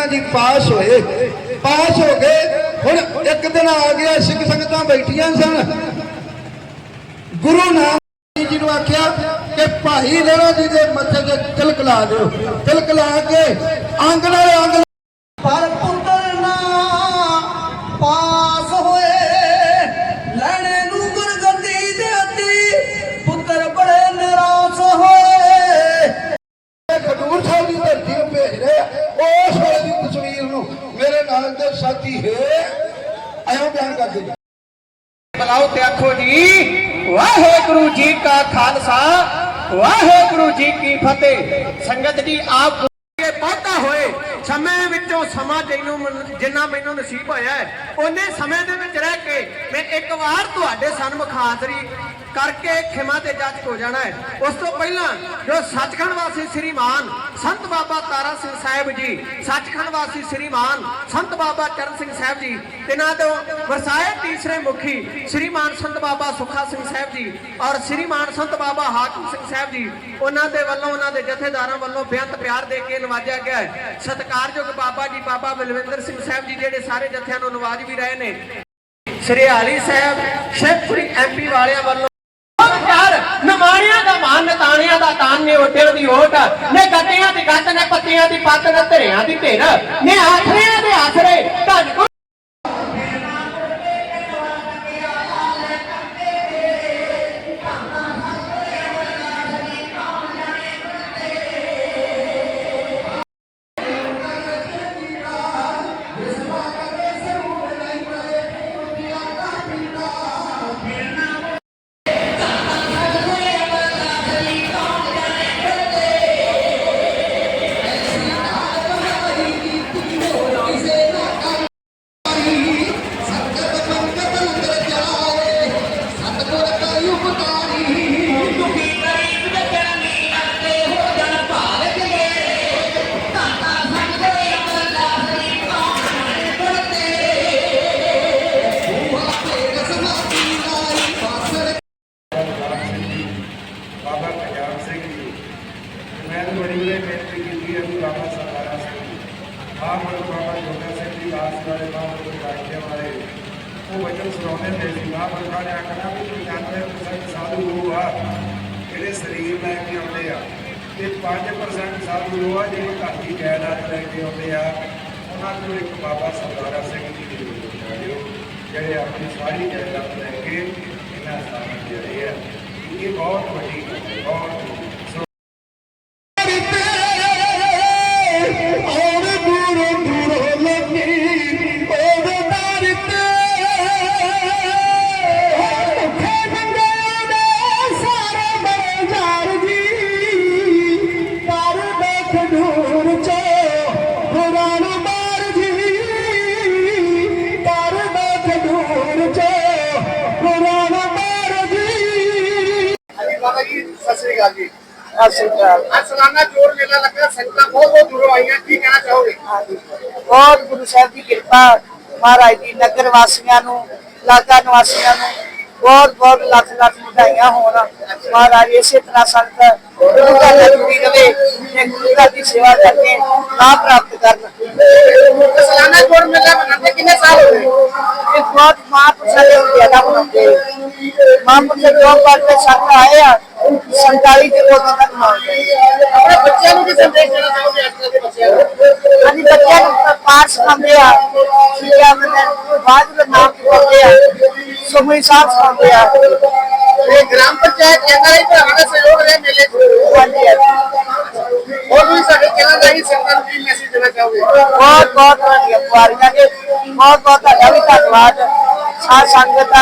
ਦਿਨਾਂ ਦੀ ਪਾਸ ਹੋਏ, ਪਾਸ ਹੋ ਗਏ, ਹੁਣ ਇੱਕ ਦਿਨ ਆ ਗਿਆ, ਸਿੱਖ ਸੰਗਤਾਂ ਬੈਠੀਆਂ ਸਨ। ਗੁਰੂ ਨਾਨਕ ਜੀ ਨੂੰ ਆਖਿਆ ਕਿ ਭਾਈ ਲਹਿਰਾ ਜੀ ਦੇ ਮੱਥੇ ਤੇ ਤਿਲਕ ਲਾ ਦਿਓ, ਤਿਲਕ ਲਾ ਕੇ ਅੰਗ ਨਾਲ ਅੰਗ ਆਇਓ ਬਿਆਨ ਕਰਦੇ ਜੀ ਬੁਲਾਓ ਤੇ ਆਖੋ ਜੀ, ਵਾਹਿਗੁਰੂ ਜੀ ਕਾ ਖਾਲਸਾ, ਵਾਹਿਗੁਰੂ ਜੀ ਕੀ ਫਤਿਹ। ਸੰਗਤ ਜੀ, ਆਪ ਇਹ ਬਹੁਤਾ ਹੋਏ, ਸਮੇਂ ਵਿੱਚੋਂ ਸਮਾਂ ਜਿਹਨੂੰ ਜਿੰਨਾ ਮੈਨੂੰ ਨਸੀਬ ਹੋਇਆ ਹੈ, ਉਹਨੇ ਸਮੇਂ ਦੇ ਵਿੱਚ ਰਹਿ ਕੇ ਮੈਂ ਇੱਕ ਵਾਰ ਤੁਹਾਡੇ ਸਨਮੁਖ ਹਾਜ਼ਰੀ ਕਰਕੇ ਖਿਮਾ ਤੇ ਜੱਜ ਹੋ ਜਾਣਾ ਹੈ। ਉਸ ਤੋਂ ਪਹਿਲਾਂ ਜੋ ਸੱਚਖੰਡ ਵਾਸੀ ਸ੍ਰੀਮਾਨ ਸੰਤ ਬਾਬਾ ਤਾਰਾ ਸਿੰਘ ਸਾਹਿਬ ਜੀ, ਸੱਚਖੰਡ ਵਾਸੀ ਸ੍ਰੀਮਾਨ ਸੰਤ ਬਾਬਾ ਚਰਨ ਸਿੰਘ ਸਾਹਿਬ ਜੀ, ਤਿਨਾਂ ਤੋਂ ਵਰਸਾਏ ਤੀਸਰੇ ਮੁਖੀ ਸ੍ਰੀਮਾਨ ਸੰਤ ਬਾਬਾ ਸੁਖਾ ਸਿੰਘ ਸਾਹਿਬ ਜੀ ਔਰ ਸ੍ਰੀਮਾਨ ਸੰਤ ਬਾਬਾ ਹਾਕਮ ਸਿੰਘ ਸਾਹਿਬ ਜੀ, ਉਹਨਾਂ ਦੇ ਵੱਲੋਂ, ਉਹਨਾਂ ਦੇ ਜਥੇਦਾਰਾਂ ਵੱਲੋਂ ਬੇਅੰਤ ਪਿਆਰ ਦੇ ਕੇ ਨਵਾਜਿਆ ਗਿਆ ਹੈ। ਸਤਿਕਾਰਯੋਗ ਬਾਬਾ ਜੀ, ਬਾਬਾ ਬਲਵਿੰਦਰ ਸਿੰਘ ਸਾਹਿਬ ਜੀ, ਜਿਹੜੇ ਸਾਰੇ ਜਥਿਆਂ ਨੂੰ ਨਵਾਜ ਵੀ ਰਹੇ ਨੇ। ਸ੍ਰੀ ਹਾਲੀ ਸਾਹਿਬ, ਸ਼ੇਖਪੁਰੀ ਐਮਪੀ ਵਾਲਿਆਂ ਵੱਲੋਂ ਨਮਾਣਿਆਂ ਦਾ ਦਾ ਤਾਨ ਨੇ ਉੱਡਣ ਦੀ ਓਟ। ਨੇ ਗੱਟਿਆਂ ਦੀ ਗੱਟ ਨੇ ਪੱਤੀਆਂ ਦੀ ਪੱਤ, ਨੇ ਧਰਿਆਂ ਦੀ ਧਿਰ। ਨੇ ਆਖਰਿਆਂ ਦੇ ਆਸਰੇ, ਧੰਨ 5% ਸਾਧੂ ਗੁਰੂ ਆ ਜਿਹੜੇ ਘਰ ਦੀ ਜਾਇਦਾਦ ਲੈ ਕੇ ਆਉਂਦੇ ਆ। ਉਹਨਾਂ ਨੂੰ ਇੱਕ ਬਾਬਾ ਸਰਦਾਰਾ ਸਿੰਘ ਜੀ ਦੀ ਜ਼ਰੂਰ ਕਰਿਓ ਜਿਹੜੇ ਆਪਣੀ ਸਾਰੀ ਜਾਇਦਾਦ ਲੈ ਕੇ ਇਹਨਾਂ ਸਥਾਨਾਂ ਤੇ ਰਹੇ ਆ। ਇਹ ਬਹੁਤ ਵੱਡੀ ਬਹੁਤ ਜੀ ਸਤਿ ਸ਼੍ਰੀ ਅਕਾਲ। ਅੱਜ ਸਾਲਾਨਾ ਜੋੜ ਮੇਲਾ ਲੱਗਾ ਸੰਗਤਾਂ ਬਹੁਤ ਬਹੁਤ ਦੂਰੋਂ ਆਈਆਂ ਕੀ ਕਹਿਣਾ ਚਾਹੋਗੇ? ਬਹੁਤ ਗੁਰੂ ਸਾਹਿਬ ਦੀ ਕਿਰਪਾ ਮਹਾਰਾਜ ਦੀ ਨਗਰ ਵਾਸੀਆਂ ਨੂੰ ਇਲਾਕਾ ਨਿਵਾਸੀਆਂ ਨੂੰ ਬਹੁਤ ਬਹੁਤ ਲੱਖ ਲੱਖ ਵਧਾਈਆਂ ਹੋਣ। ਮਹਾਰਾਜ ਇਸੇ ਤਰ੍ਹਾਂ ਸੰਗਤ ਗੁਰੂ ਘਰ ਨਾਲ ਜੁੜੀ ਰਵੇ ਤੇ ਗੁਰੂ ਘਰ ਦੀ ਸੇਵਾ ਕਰਕੇ ਲਾਭ ਪ੍ਰਾਪਤ ਕਰਨ। ਤੇ ਸਾਲਾਨਾ ਜੋੜ ਮੇਲਾ ਮਨਾਉਂਦੇ ਕਿੰਨੇ ਸਾਲ ਹੋ ਗਏ? ਇਹ ਬਹੁਤ ਮਹਾਂਪੁਰਸ਼ਾਂ ਦੇ ਜ਼ਿਆਦਾ ਬਣਾਉਂਦੇ ਮਹਾਂਪੁਰਸ਼ ਜੋ ਕਰਦੇ ਸੰਤ ਆਏ ਆ। 47 ਦੇ ਕੋਲ ਤੱਕ ਬਣਾਉਂਦੇ ਆਪਣੇ ਬੱਚਿਆਂ ਨੂੰ ਵੀ ਸੰਦੇਸ਼ ਦੇਣਾ ਚਾਹੋਗੇ ਅੱਜ ਕੱਲ੍ਹ ਦੇ ਬੱਚਿਆਂ ਨੂੰ ਹਾਂਜੀ ਬੱਚਿਆਂ ਨੂੰ ਪਾਠ ਸਿਖਾਉਂਦੇ ਆ ਸਿੱਖਿਆ ਮੰਨਣ ਬਾਅਦ ਵਿੱਚ ਨਾਮ ਸਿਖਾਉਂਦੇ ਆ ਸੁਖਮਨੀ ਸਾਹਿਬ ਸਿਖਾਉਂਦੇ ਆ ਇਹ ਗ੍ਰਾਮ ਪੰਚਾਇਤ ਐਨਆਰਆਈ ਭਰਾਵਾਂ ਦਾ ਸਹਿਯੋਗ ਰਿਹਾ ਮੇਲੇ 'ਚ ਹਾਂਜੀ ਹਾਂਜੀ। ਹੋਰ ਵੀ ਸਾਡੇ ਚੈਨਲ ਰਾਹੀਂ ਸੰਗਤਾਂ ਨੂੰ ਕੀ ਮੈਸੇਜ ਦੇਣਾ ਚਾਹੋਗੇ ਬਹੁਤ ਬਹੁਤ ਵਧੀਆ ਪੁਆਰੀਆਂ ਦੇ ਬਹੁਤ ਬਹੁਤ ਤੁਹਾਡਾ ਵੀ ਧੰਨਵਾਦ ਸਾਧ ਸੰਗਤ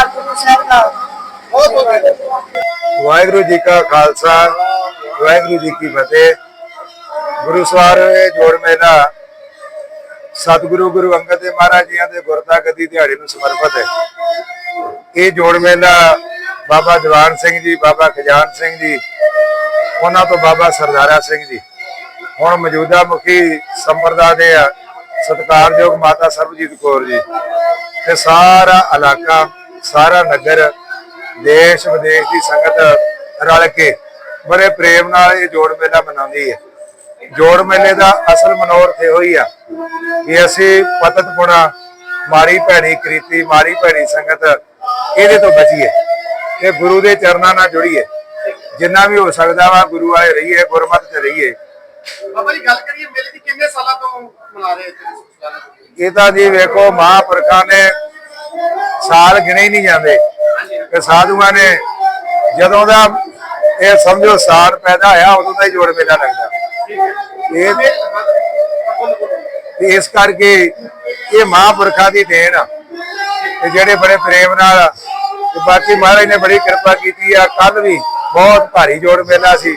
ਵਾਹਿਗੁਰੂ ਜੀ ਕਾ ਖਾਲਸਾ, ਵਾਹਿਗੁਰੂ ਜੀ ਕੀ ਫਤਿਹ। ਗੁਰੂ ਸਵਾਰ ਜੋੜ ਮੇਲਾ। ਸਤਿਗੁਰੂ ਗੁਰੂ ਅੰਗਦ ਦੇਵ ਮਹਾਰਾਜ ਜੀਆਂ ਦੇ ਗੁਰਤਾ ਗੱਦੀ ਦਿਹਾੜੇ ਨੂੰ ਸਮਰਪਿਤ ਹੈ। ਇਹ ਜੋੜ ਮੇਲਾ ਬਾਬਾ ਜਵਾਨ ਸਿੰਘ ਜੀ, ਬਾਬਾ ਖਜਾਨ ਸਿੰਘ ਜੀ, ਉਹਨਾਂ ਤੋਂ ਬਾਬਾ ਸਰਦਾਰਾ ਸਿੰਘ ਜੀ। ਹੁਣ ਮੌਜੂਦਾ ਮੁਖੀ ਸੰਪਰਦਾ ਦੇ ਆ, ਸਤਿਕਾਰਯੋਗ ਮਾਤਾ ਸਰਬਜੀਤ ਕੌਰ ਜੀ। ਤੇ ਸਾਰਾ ਇਲਾਕਾ, ਸਾਰਾ ਨਗਰ ਦੇਸ਼ ਵਿਦੇਸ਼ ਦੀ ਸੰਗਤ ਰਲ ਕੇ ਬੜੇ ਪ੍ਰੇਮ ਨਾਲ ਇਹ ਜੋੜ ਮੇਲਾ ਮਨਾਉਂਦੀ ਹੈ। ਜੋੜ ਮੇਲੇ ਦਾ ਅਸਲ ਮਨੋਰਥ ਇਹੋ ਹੀ ਆ ਕਿ ਅਸੀਂ ਪਤਤ ਪੁਣਾ ਮਾੜੀ ਭੈੜੀ ਕ੍ਰੀਤੀ ਮਾੜੀ ਭੈੜੀ ਸੰਗਤ ਇਹਦੇ ਤੋਂ ਬਚੀਏ ਤੇ ਗੁਰੂ ਦੇ ਚਰਨਾਂ ਨਾਲ ਜੁੜੀਏ। ਜਿੰਨਾ ਵੀ ਹੋ ਸਕਦਾ ਵਾ ਗੁਰੂ ਵਾਲੇ ਰਹੀਏ ਗੁਰਮਤਿ ਚ ਰਹੀਏ। ਬਾਬਾ ਜੀ ਗੱਲ ਕਰੀਏ ਮੇਲੇ ਦੀ ਕਿੰਨੇ ਸਾਲਾਂ ਤੋਂ ਮਨਾ ਰਹੇ ਇਹ ਤਾਂ ਜੀ ਵੇਖੋ ਮਹਾਂਪੁਰਖਾਂ ਨੇ ਸਾਲ ਗਿਣੇ ਹੀ ਨਹੀਂ ਜਾਂਦੇ। ਤੇ ਸਾਧੂਆਂ ਨੇ ਜਦੋਂ ਦਾ ਇਹ ਸਮਝੋ ਸਾਰ ਪੈਦਾ ਹੋਇਆ, ਉਦੋਂ ਦਾ ਹੀ ਜੋੜ ਮੇਲਾ ਲੱਗਦਾ। ਇਹ ਇਸ ਕਰਕੇ ਇਹ ਮਹਾਂਪੁਰਖਾਂ ਦੀ ਦੇਣ ਆ। ਤੇ ਜਿਹੜੇ ਬੜੇ ਪ੍ਰੇਮ ਨਾਲ, ਤੇ ਬਾਕੀ ਮਹਾਰਾਜ ਨੇ ਬੜੀ ਕਿਰਪਾ ਕੀਤੀ ਆ। ਕੱਲ ਵੀ ਬਹੁਤ ਭਾਰੀ ਜੋੜ ਮੇਲਾ ਸੀ।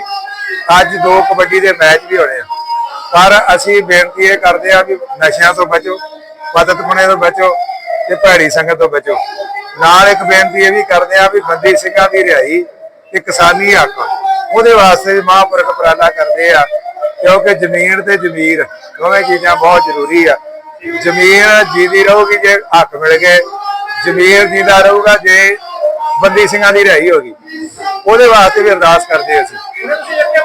ਅੱਜ ਦੋ ਕਬੱਡੀ ਦੇ ਮੈਚ ਵੀ ਹੋਣੇ ਆ। ਪਰ ਅਸੀਂ ਬੇਨਤੀ ਇਹ ਕਰਦੇ ਆ ਵੀ ਨਸ਼ਿਆਂ ਤੋਂ ਬਚੋ ਪਤਤਪੁਣੇ ਤੋਂ ਬਚੋ ਤੇ ਭੈੜੀ ਸੰਗਤ ਤੋਂ ਬਚੋ। ਨਾਲ ਇੱਕ ਬੇਨਤੀ ਇਹ ਵੀ ਕਰਦੇ ਆ ਵੀ ਬੰਦੀ ਸਿੰਘਾਂ ਦੀ ਰਿਹਾਈ ਤੇ ਕਿਸਾਨੀ ਹੱਕ ਉਹਦੇ ਵਾਸਤੇ ਵੀ ਮਹਾਂਪੁਰਖ ਉਪਰਾਲਾ ਕਰਦੇ ਆ, ਕਿਉਂਕਿ ਜ਼ਮੀਨ ਤੇ ਜ਼ਮੀਰ ਦੋਵੇਂ ਚੀਜ਼ਾਂ ਬਹੁਤ ਜ਼ਰੂਰੀ ਆ। ਜ਼ਮੀਨ ਜੀਦੀ ਰਹੂਗੀ ਜੇ ਹੱਕ ਮਿਲ ਗਏ ਜ਼ਮੀਰ ਜੀਦਾ ਰਹੂਗਾ ਜੇ ਬੰਦੀ ਸਿੰਘਾਂ ਦੀ ਰਿਹਾਈ ਹੋਗੀ ਉਹਦੇ ਵਾਸਤੇ ਵੀ ਅਰਦਾਸ ਕਰਦੇ ਅਸੀਂ।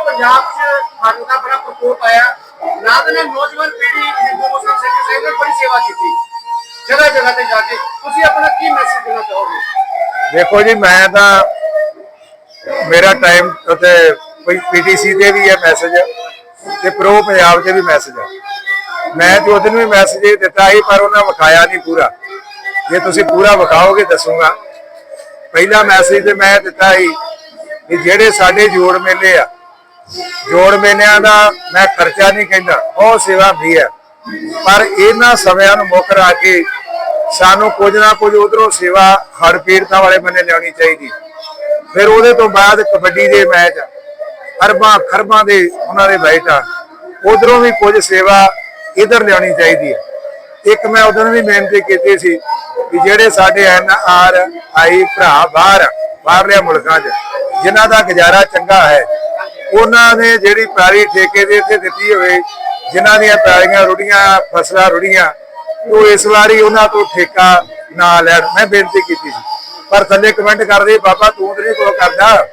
ਪੰਜਾਬ 'ਚ ਖਾਣ ਦਾ ਬੜਾ ਪ੍ਰਕੋਪ ਆਇਆ। ਨਾਲ ਦੇ ਨਾਲ ਨੌਜਵਾਨ ਪੀੜ੍ਹੀ ਹਿੰਦੂ, ਮੁਸਲਮਾਨ, ਸਿੱਖ ਇਸਾਈ ਨੇ ਬੜੀ ਸੇਵਾ ਕੀਤੀ। ਜਗ੍ਹਾ ਜਗ੍ਹਾ ਤੇ ਜਾ ਕੇ ਤੁਸੀਂ ਆਪਣਾ ਕੀ ਮੈਸੇਜ ਦੇਣਾ ਚਾਹੋਗੇ? ਦੇਖੋ ਜੀ, ਮੈਂ ਤਾਂ ਮੇਰਾ ਟਾਈਮ ਉੱਤੇ ਕੋਈ ਪੀਟੀਸੀ ਤੇ ਵੀ ਹੈ ਮੈਸੇਜ ਤੇ ਪ੍ਰੋ ਪੰਜਾਬ ਤੇ ਵੀ ਮੈਸੇਜ ਹੈ। ਮੈਂ ਤੇ ਉਹਦੇ ਨੂੰ ਵੀ ਮੈਸੇਜ ਦਿੱਤਾ ਸੀ, ਪਰ ਉਹਨਾਂ ਵਿਖਾਇਆ ਨਹੀਂ ਪੂਰਾ। ਜੇ ਤੁਸੀਂ ਪੂਰਾ ਵਿਖਾਓਗੇ, ਦੱਸੂਗਾ। ਪਹਿਲਾ ਮੈਸੇਜ ਤੇ ਮੈਂ ਦਿੱਤਾ ਸੀ ਕਿ ਜਿਹੜੇ ਸਾਡੇ ਜੋੜ ਮੇਲੇ ਆ, ਜੋੜ ਮੇਲਿਆਂ ਦਾ ਮੈਂ ਖਰਚਾ ਨਹੀਂ ਕਹਿੰਦਾ, ਉਹ ਸੇਵਾ ਵੀ ਹੈ। ਪਰ ਇਹਨਾਂ ਸਮਿਆਂ ਨੂੰ ਮੁੱਖ ਰੱਖ ਕੇ ਸਾਨੂੰ ਕੁਝ ਨਾ ਕੁਝ ਉਧਰੋਂ ਸੇਵਾ ਹੜ ਪੀੜਤਾਂ ਵਾਲੇ ਬੰਨੇ ਲਿਆਉਣੀ ਚਾਹੀਦੀ। ਫਿਰ ਉਹਦੇ ਤੋਂ ਬਾਅਦ ਕਬੱਡੀ ਦੇ ਮੈਚ ਅਰਬਾਂ ਖਰਬਾਂ ਦੇ ਉਹਨਾਂ ਦੇ ਬੈਠ ਆ ਉਧਰੋਂ ਵੀ ਕੁਝ ਸੇਵਾ ਇਧਰ ਲਿਆਉਣੀ ਚਾਹੀਦੀ ਹੈ ਇੱਕ ਮੈਂ ਉਦੋਂ ਵੀ ਬੇਨਤੀ ਕੀਤੀ ਸੀ ਕਿ ਜਿਹੜੇ ਸਾਡੇ ਐਨ ਆਰ ਆਈ ਭਰਾ ਬਾਹਰ ਬਾਹਰਲੇ ਮੁਲਕਾਂ 'ਚ, ਜਿਨ੍ਹਾਂ ਦਾ ਗੁਜ਼ਾਰਾ ਚੰਗਾ ਹੈ, ਉਹਨਾਂ ਨੇ ਜਿਹੜੀ ਪੈਲੀ ਠੇਕੇ ਦੇ ਇੱਥੇ ਦਿੱਤੀ ਹੋਵੇ, ਜਿਨ੍ਹਾਂ ਦੀਆਂ ਪੈਲੀਆਂ ਰੁੜੀਆਂ, ਫਸਲਾਂ ਰੁੜੀਆਂ ਉਹ ਇਸ ਵਾਰੀ ਉਹਨਾਂ ਤੋਂ ਠੇਕਾ ਨਾ ਲੈਣ। ਮੈਂ ਬੇਨਤੀ ਕੀਤੀ ਸੀ। ਪਰ ਥੱਲੇ ਕਮੈਂਟ ਕਰਦੇ ਬਾਬਾ, ਤੂੰ ਤੇ ਨਹੀਂ ਕੋ ਕਰਦਾ।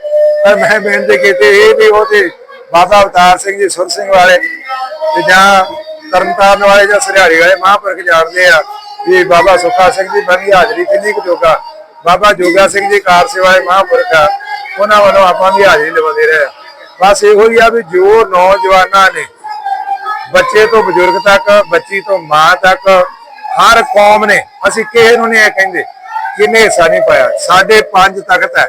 ਪਰ ਮੈਂ ਬੇਨਤੀ ਕੀਤੀ ਇਹ ਵੀ ਉਹ ਤੇ ਬਾਬਾ ਅਵਤਾਰ ਸਿੰਘ ਜੀ, ਸੁਰ ਸਿੰਘ ਵਾਲੇ ਤੇ ਜਾਂ ਤਰਨਤਾਰਨ ਵਾਲੇ ਜਾਂ ਸਰਿਆੜੀ ਵਾਲੇ ਮਹਾਂਪੁਰਖ ਜਾਣਦੇ ਆ ਵੀ ਬਾਬਾ ਸੁੱਖਾ ਸਿੰਘ ਜੀ ਬਣੀ ਹਾਜ਼ਰੀ ਕਿੰਨੀ ਕੁ ਜੋਗਾ। ਬਾਬਾ ਜੋਗਾ ਸਿੰਘ ਜੀ ਕਾਰ ਸੇਵਾਏ ਮਹਾਂਪੁਰਖ ਆ। ਉਹਨਾਂ ਵੱਲੋਂ ਆਪਾਂ ਵੀ ਹਾਜ਼ਰੀ ਲਵਾਉਂਦੇ ਰਹੇ ਬਸ ਇਹੋ ਹੀ ਆ ਵੀ ਜੋ ਨੌਜਵਾਨਾਂ ਨੇ ਬੱਚੇ ਤੋਂ ਬਜ਼ੁਰਗ ਤੱਕ, ਬੱਚੀ ਤੋਂ ਮਾਂ ਤੱਕ ਹਰ ਕੌਮ ਨੇ, ਅਸੀਂ ਕਿਸੇ ਨੂੰ ਨਹੀਂ ਕਹਿੰਦੇ ਕਿੰਨੇ ਹਿੱਸਾ ਨਹੀਂ ਪਾਇਆ। ਸਾਡੇ ਪੰਜ ਤਖਤ ਹੈ,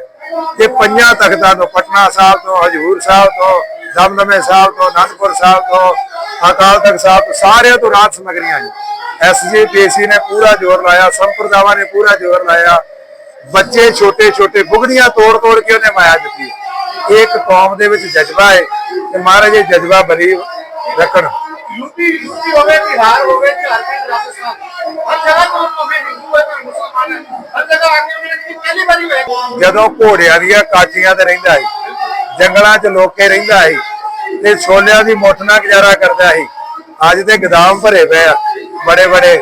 ਤੇ ਪੰਜਾਂ ਤਖਤਾਂ ਤੋਂ, ਪਟਨਾ ਸਾਹਿਬ ਤੋਂ, ਹਜੂਰ ਸਾਹਿਬ ਤੋਂ, ਦਮਦਮੇ ਸਾਹਿਬ ਤੋਂ, ਅਨੰਦਪੁਰ ਸਾਹਿਬ ਤੋਂ, ਅਕਾਲ ਤਖਤ ਸਾਹਿਬ ਤੋਂ, ਸਾਰਿਆਂ ਤੋਂ ਰਾਤ ਸਮਗਰੀਆਂ ਜੀ ਐਸਜੀਪੀਸੀ ਨੇ ਪੂਰਾ ਜ਼ੋਰ ਲਾਇਆ, ਸੰਪਰਦਾਵਾਂ ਨੇ ਪੂਰਾ ਜ਼ੋਰ ਲਾਇਆ। ਬੱਚੇ ਛੋਟੇ ਛੋਟੇ ਬੁਗੜੀਆਂ ਤੋੜ ਤੋੜ ਕੇ ਉਹਨੇ ਮਾਇਆ ਦਿੱਤੀ ਇਹ ਇੱਕ ਕੌਮ ਦੇ ਵਿੱਚ ਜਜ਼ਬਾ ਹੈ ਤੇ ਮਹਾਰਾਜ ਇਹ ਜਜ਼ਬਾ ਬਲੀ ਰੱਖਣ। ਯੂਪੀ ਯੂਪੀ ਹੋਵੇ, ਬਿਹਾਰ ਹੋਵੇ ਝਾਰਖੰਡ ਹਰ ਜਗ੍ਹਾ ਤੋਂ ਜਦੋਂ ਘੋੜਿਆਂ ਦੀਆਂ ਕਾਟੀਆਂ ਤੇ ਰਹਿੰਦਾ ਸੀ, ਜੰਗਲਾਂ 'ਚ ਲੋਕੇ ਰਹਿੰਦਾ ਸੀ ਤੇ ਛੋਲਿਆਂ ਦੀ ਮੁੱਠ ਨਾਲ ਗੁਜ਼ਾਰਾ ਕਰਦਾ ਸੀ, ਅੱਜ ਤੇ ਗਦਾਮ ਭਰੇ ਪਏ ਆ, ਬੜੇ ਬੜੇ।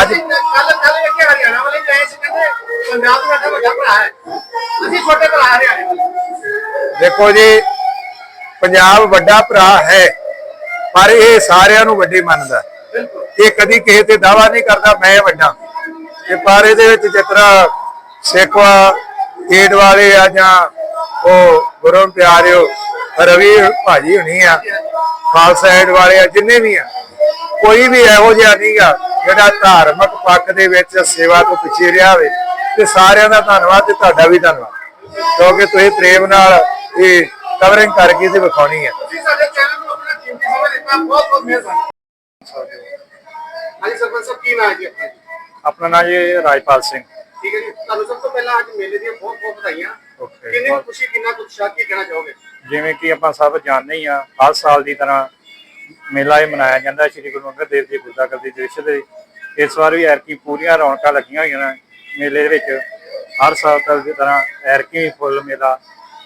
ਅੱਜ ਕੱਲ ਕੱਲ ਇਹ ਹਰਿਆਣਾ ਵਾਲੇ ਗਏ ਸੀ ਕਹਿੰਦੇ ਪੰਜਾਬ ਦਾ ਵੱਡਾ ਭਰਾ ਹੈ ਅਸੀਂ ਛੋਟੇ ਭਰਾ ਹਰਿਆਣੇ ਦੇਖੋ ਜੀ, ਪੰਜਾਬ ਵੱਡਾ ਭਰਾ ਹੈ, ਪਰ ਇਹ ਸਾਰਿਆਂ ਨੂੰ ਵੱਡੇ ਮੰਨਦਾ। ਇਹ ਕਦੀ ਕਿਸੇ ਤੇ ਦਾਵਾ ਨਹੀਂ ਕਰਦਾ, ਮੈਂ ਵੱਡਾ। ਤੇ ਪਰ ਇਹਦੇ ਵਿੱਚ ਜਿਸ ਸੇਖਵਾ ਏਡ ਵਾਲੇ ਆ ਜਾਂ ਉਹ ਗੁਰੂ ਪਿਆਰਿਓ ਰਵੀ ਭਾਜੀ ਹੁਣੀ ਆ, ਖਾਲਸਾ ਏਡ ਵਾਲੇ ਆ, ਜਿੰਨੇ ਵੀ ਆ, ਕੋਈ ਵੀ ਇਹੋ ਜਿਹਾ ਨਹੀਂਗਾ ਜਿਹੜਾ ਧਾਰਮਿਕ ਪੱਖ ਦੇ ਵਿੱਚ ਸੇਵਾ ਤੋਂ ਪਿੱਛੇ ਰਿਹਾ ਹੋਵੇ। ਤੇ ਸਾਰਿਆਂ ਦਾ ਧੰਨਵਾਦ ਤੇ ਤੁਹਾਡਾ ਵੀ ਧੰਨਵਾਦ। ਕਿਉਂਕਿ ਤੁਸੀਂ ਪ੍ਰੇਮ ਨਾਲ ਇਹ ਕਵਰਿੰਗ ਕਰਕੇ ਤੇ ਵਿਖਾਉਣੀ ਹੈ ਤੁਸੀਂ ਸਾਡੇ ਚੈਨਲ ਨੂੰ ਆਪਣਾ ਕੀਮਤੀ ਸਮਾਂ ਦਿੱਤਾ ਬਹੁਤ ਬਹੁਤ ਮਿਹਰਬਾਨੀ। ਹਾਂਜੀ ਸਰਪੰਚ ਸਾਹਿਬ ਕੀ ਨਾਮ ਹੈ ਜੀ ਆਪਣਾ ਆਪਣਾ ਨਾਮ ਜੀ ਰਾਜਪਾਲ ਸਿੰਘ। ਠੀਕ ਹੈ ਜੀ ਤੁਹਾਨੂੰ ਸਭ ਤੋਂ ਪਹਿਲਾਂ ਅੱਜ ਮੇਲੇ ਦੀਆਂ ਬਹੁਤ ਬਹੁਤ ਵਧਾਈਆਂ। Okay, ਕਿੰਨੀ ਕੁ ਖੁਸ਼ੀ ਕਿੰਨਾ ਕੁ ਉਤਸ਼ਾਹ ਕੀ ਕਹਿਣਾ ਚਾਹੋਗੇ? ਜਿਵੇਂ ਕਿ ਆਪਾਂ ਸਭ ਜਾਣਦੇ ਹੀ ਆ ਹਰ ਸਾਲ ਦੀ ਤਰ੍ਹਾਂ ਮੇਲਾ ਇਹ ਮਨਾਇਆ ਜਾਂਦਾ ਸ਼੍ਰੀ ਗੁਰੂ ਅੰਗਦ ਦੇਵ ਜੀ ਗੁਰਦਾਗਰ ਦੀ ਦ੍ਰਿਸ਼ ਦੇ ਇਸ ਵਾਰ ਵੀ ਐਰਕੀ ਪੂਰੀਆਂ ਰੌਣਕਾਂ ਲੱਗੀਆਂ ਹੋਈਆਂ ਨੇ ਮੇਲੇ ਦੇ ਵਿੱਚ। ਹਰ ਸਾਲ ਦੀ ਤਰ੍ਹਾਂ ਐਰਕੀ ਵੀ ਫੁੱਲ ਮੇਲਾ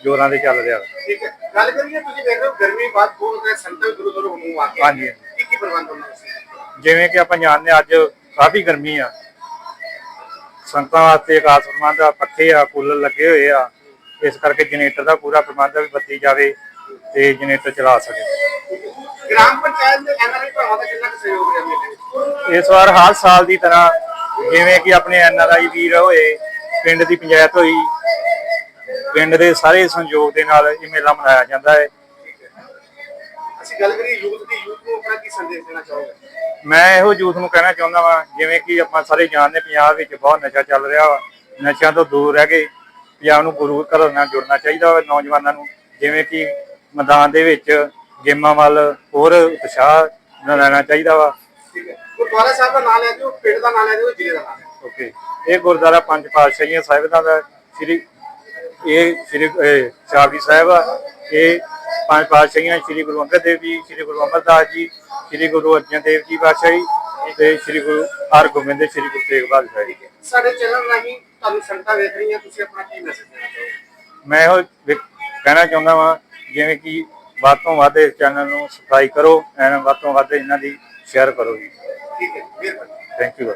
ਜੋਰਾਂ ਦੇ ਚੱਲ ਰਿਹਾ। ਠੀਕ ਹੈ। ਗੱਲ ਕਰੀਏ ਤੁਸੀਂ ਦੇਖ ਰਹੇ ਹੋ ਗਰਮੀ ਬਾਅਦ ਬਹੁਤ ਹੈ ਸੰਤਨ ਗੁਰੂ ਗੁਰੂ ਨੂੰ ਆ ਕੇ ਹਾਂਜੀ। ਕੀ ਕੀ ਪ੍ਰਬੰਧ ਹੋਣਾ ਸੀ ਜਿਵੇਂ ਕਿ ਆਪਾਂ ਜਾਣਦੇ ਅੱਜ ਕਾਫੀ ਗਰਮੀ ਆ। ਸੰਗਤਾਂ ਵਾਸਤੇ ਖਾਸ ਪ੍ਰਬੰਧ ਆ ਪੱਖੇ ਆ ਕੂਲਰ ਲੱਗੇ ਹੋਏ ਆ। ਇਸ ਕਰਕੇ ਜਨਰੇਟਰ ਦਾ ਪੂਰਾ ਪ੍ਰਬੰਧ ਆ ਵੀ ਬੱਤੀ ਜਾਵੇ ਤੇ ਜਨਰੇਟਰ ਚਲਾ ਸਕੇ। ਗ੍ਰਾਮ ਪੰਚਾਇਤ ਦੇ ਐਨਆਰਆਈ ਭਰਾਵਾਂ ਦਾ ਕਿੰਨਾ ਕੁ ਸਹਿਯੋਗ ਰਿਹਾ ਮੇਲੇ ਇਸ ਵਾਰ ਹਰ ਸਾਲ ਦੀ ਤਰ੍ਹਾਂ ਜਿਵੇਂ ਕਿ ਆਪਣੇ ਐਨਆਰਆਈ ਵੀਰ ਹੋਏ ਪਿੰਡ ਦੀ ਪੰਚਾਇਤ ਹੋਈ ਪਿੰਡ ਦੇ ਸਾਰੇ ਸੰਯੋਗ ਦੇ ਨਾਲ ਇਹ ਮੇਲਾ ਮਨਾਇਆ ਜਾਂਦਾ ਹੈ। ਅਸੀਂ ਗੱਲ ਕਰੀਏ ਯੂਥ ਦੀ ਯੂਥ ਨੂੰ ਆਪਣਾ ਕੀ ਸੰਦੇਸ਼ ਦੇਣਾ ਚਾਹੋਗੇ? ਮੈਂ ਇਹੋ ਯੂਥ ਨੂੰ ਕਹਿਣਾ ਚਾਹੁੰਦਾ ਵਾਂ ਜਿਵੇਂ ਕਿ ਆਪਾਂ ਸਾਰੇ ਜਾਣਦੇ ਪੰਜਾਬ ਵਿੱਚ ਬਹੁਤ ਨਸ਼ਾ ਚੱਲ ਰਿਹਾ ਵਾ। ਨਸ਼ਿਆਂ ਤੋਂ ਦੂਰ ਰਹਿ ਕੇ ਪੰਜਾਬ ਨੂੰ ਗੁਰੂ ਘਰ ਨਾਲ ਜੁੜਨਾ ਚਾਹੀਦਾ ਵਾ ਨੌਜਵਾਨਾਂ ਨੂੰ। ਜਿਵੇਂ ਕਿ ਮੈਦਾਨ ਦੇ ਵਿੱਚ ਗੇਮਾਂ ਵੱਲ ਹੋਰ ਉਤਸ਼ਾਹ ਲੈਣਾ ਚਾਹੀਦਾ ਵਾ। ਠੀਕ ਹੈ। ਗੁਰਦੁਆਰਾ ਸਾਹਿਬ ਦਾ ਨਾਮ ਲੈ ਦਿਓ ਪਿੰਡ ਦਾ ਨਾਮ ਲੈ ਦਿਓ ਜ਼ਿਲ੍ਹੇ ਦਾ ਨਾਮ ਓਕੇ। ਇਹ ਗੁਰਦੁਆਰਾ ਪੰਜ ਪਾਤਸ਼ਾਹੀਆਂ ਸਾਹਿਬਾਂ ਦਾ ਸ੍ਰੀ ਇਹ ਸ੍ਰੀ ਸ਼ਾਬਦੀ ਸਾਹਿਬ ਆ। ਇਹ ਪੰਜ ਪਾਤਸ਼ਾਹੀਆਂ ਸ੍ਰੀ ਗੁਰੂ ਅੰਗਦ ਦੇਵ ਜੀ ਸ੍ਰੀ ਗੁਰੂ ਅਮਰਦਾਸ ਜੀ ਸ੍ਰੀ ਗੁਰੂ ਅਰਜਨ ਦੇਵ ਜੀ ਪਾਤਸ਼ਾਹੀ ਤੇ ਸ੍ਰੀ ਗੁਰੂ ਹਰਗੋਬਿੰਦ ਸ੍ਰੀ ਗੁਰੂ ਤੇਗ ਬਹਾਦਰ ਜੀ। ਸਾਡੇ ਚੈਨਲ ਰਾਹੀਂ ਤੁਹਾਨੂੰ ਸੰਗਤਾਂ ਵੇਖ ਰਹੀਆਂ ਤੁਸੀਂ ਆਪਣਾ ਕੀ ਮੈਸੇਜ ਦੇਣਾ ਚਾਹੋਗੇ? ਮੈਂ ਇਹੋ ਕਹਿਣਾ ਚਾਹੁੰਦਾ ਵਾਂ ਜਿਵੇਂ ਕਿ ਵੱਧ ਤੋਂ ਵੱਧ ਇਸ ਚੈਨਲ ਨੂੰ ਸਬਸਕ੍ਰਾਈਬ ਕਰੋ ਐਨ ਵੱਧ ਤੋਂ ਵੱਧ ਇਹਨਾਂ ਦੀ ਸ਼ੇਅਰ ਕਰੋ ਜੀ। ਠੀਕ ਹੈ ਥੈਂਕ ਯੂ